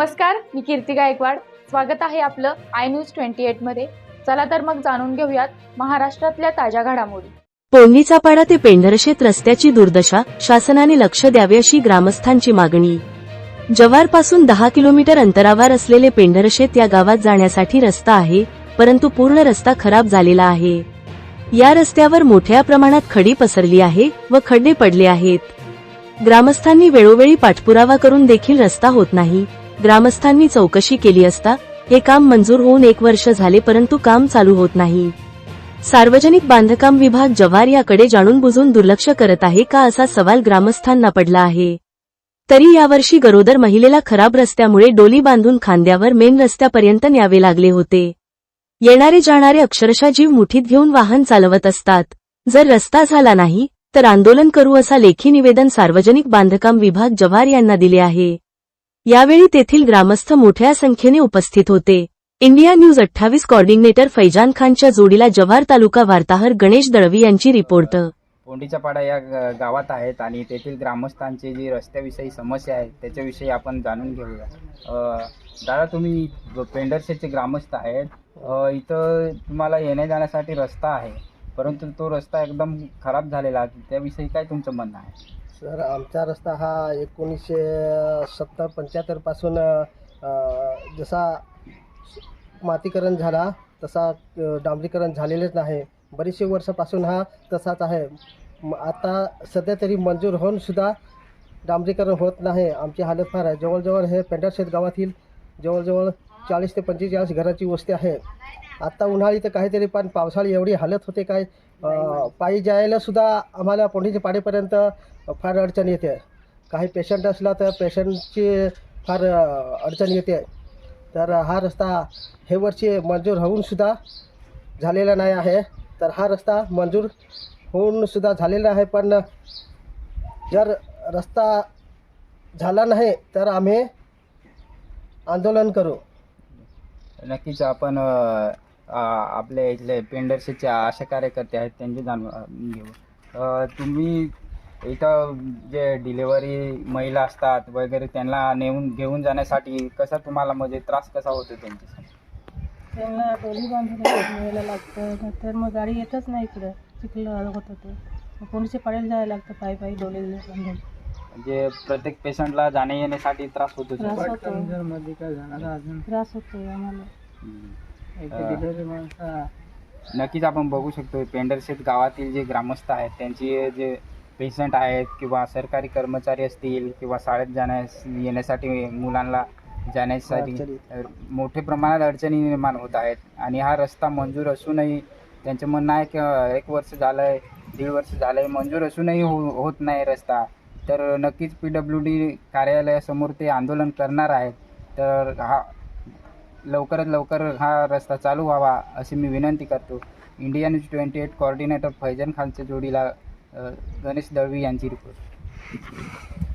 नमस्कार मी कीर्ती गायकवाड. स्वागत आहे आपलं आय न्यूज ट्वेंटी मध्ये. चला तर मग जाणून घेऊयात महाराष्ट्रातल्या ताज्या घडामोडी. पोंडीचा पाडा ते पेंढरशेत रस्त्याची दुर्दशा शासनाने लक्ष द्यावे अशी ग्रामस्थांची मागणी. जव्हारपासून दहा किलोमीटर अंतरावर असलेले पेंढरशेत या गावात जाण्यासाठी रस्ता आहे परंतु पूर्ण रस्ता खराब झालेला आहे. या रस्त्यावर मोठ्या प्रमाणात खडी पसरली आहे व खड्डे पडले आहेत. ग्रामस्थांनी वेळोवेळी पाठपुरावा करून देखील रस्ता होत नाही. ग्रामस्थांनी चौकशी केली असता हे काम मंजूर होऊन एक वर्ष झाले परंतु काम चालू होत नाही. सार्वजनिक बांधकाम विभाग जव्हार याकडे जाणून बुजून दुर्लक्ष करत आहे का असा सवाल ग्रामस्थांना पडला आहे. तरी यावर्षी गरोदर महिलेला खराब रस्त्यामुळे डोली बांधून खांद्यावर मेन रस्त्यापर्यंत न्यावे लागले होते. येणारे जाणारे अक्षरशः जीव मुठीत घेऊन वाहन चालवत असतात. जर रस्ता झाला नाही तर आंदोलन करू असा लेखी निवेदन सार्वजनिक बांधकाम विभाग जव्हार यांना दिले आहे. यावेळी तेथील ग्रामस्थ मोठ्या संख्येने उपस्थित होते. इंडिया न्यूज अठ्ठावीस कॉर्डिनेटर फैजान खानच्या जोडीला जव्हार तालुका वार्ताहर गणेश दळवी यांची रिपोर्ट. कोंडीचा पाडा या गावात आहेत आणि तेथील ग्रामस्थांची जी रस्त्याविषयी समस्या आहे त्याच्याविषयी आपण जाणून घेऊया. दादा तुम्ही पेंडरशेचे ग्रामस्थ आहेत. इथं तुम्हाला येण्या जाण्यासाठी रस्ता आहे. परंतु तो रस्ता एकदम खराब झालेला आहे. त्याविषयी काय तुमचं म्हणणं आहे? सर आमचा रस्ता हा एकोणीसशे सत्तर पंच्याहत्तरपासून जसा मातीकरण झाला तसा अ, डांबरीकरण झालेलेच नाही. बरीचशे वर्षापासून हा तसाच आहे. म- आता सध्या तरी मंजूर होऊन सुद्धा डांबरीकरण होत नाही. आमची हालत फार आहे. जवळजवळ हे पेंढरशेत गावातील जवळजवळ चाळीस ते पंचेचाळीस घराची वस्ती आहे. आत्ता उन्हाळी तर काहीतरी पण पावसाळी एवढी हालत होते काय? पायी जायला सुद्धा आम्हाला पोंडीच्या पाडेपर्यंत फार अडचण येते. काही पेशंट असला तर पेशंटची फार अडचण येते. तर हा रस्ता हे वर्षी मंजूर होऊन सुद्धा झालेला नाही आहे. तर हा रस्ता मंजूर होऊन सुद्धा झालेला आहे पण जर रस्ता झाला नाही तर आम्ही आंदोलन करू. नक्कीच आपण आपल्या इथले पेंढरशेचे आशा कार्यकर्ते आहेत त्यांची जाणून घेऊ. अ, तुम्ही इथं जे डिलेवरी महिला असतात वगैरे त्यांना नेऊन घेऊन जाण्यासाठी कसा तुम्हाला म्हणजे त्रास कसा होतो त्यांच्यासाठी? त्यांना डोली बांधून लागतं. तर मग गाडी येतच नाही इकडं. चिखलं होत होतं. मग कोणीचे पाड्याला जायला लागतं पायी पायी डोली बांधून म्हणजे प्रत्येक पेशंटला जाण्या येण्यासाठी त्रास होतो त्रास होतो त्रास होतो आम्हाला. नक्कीच आपण बघू शकतो पेंढरशेत गावातील जे ग्रामस्थ आहेत त्यांची जे पेशंट आहेत किंवा सरकारी कर्मचारी असतील किंवा शाळेत जाण्यास येण्यासाठी मुलांना जाण्यासाठी मोठ्या प्रमाणात अडचणी निर्माण होत आहेत. आणि हा रस्ता मंजूर असूनही त्यांचं म्हणणं आहे की एक वर्ष झालं आहे दीड वर्ष झालं आहे मंजूर असूनही हो होत नाही रस्ता. तर नक्कीच पी डब्ल्यू डी कार्यालयासमोर ते आंदोलन करणार आहेत. तर हा लवकरात लवकर हा रस्ता चालू व्हावा अशी मी विनंती करतो. India News twenty eight coordinator Faizan खानच्या जोडीला गणेश दळवी यांची रिपोर्ट